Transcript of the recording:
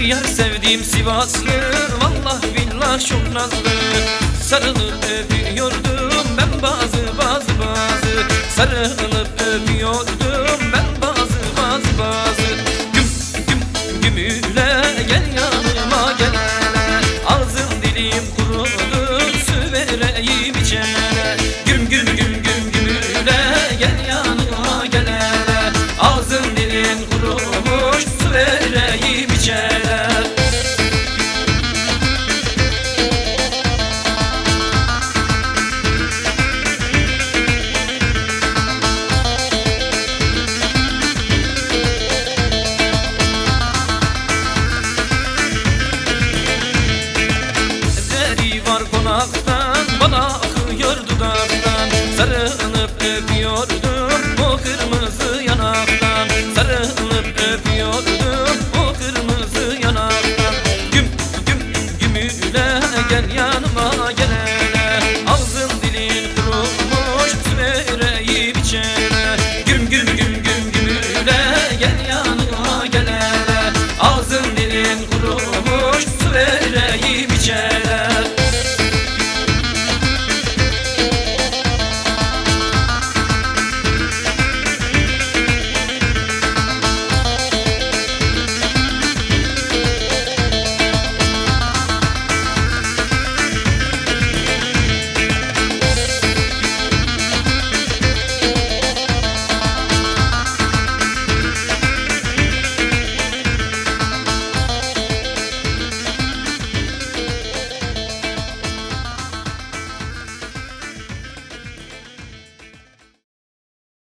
yar sevdiğim Sivaslı. Vallah billah çok nazlı. Sarılıp öpüyordum ben bazı bazı bazı. Sarılıp öpüyordum ben bazı bazı bazı. Güm güm gümüle gel yanıma gel. Ağzım dilim kurudu su vereyim içene. Güm güm güm güm gümüle gel yanıma gel. Ağzım dilin kurumuş vereyim içene var konaktan Bana akıyor dudaktan Sarılıp öpüyordur o kırmızı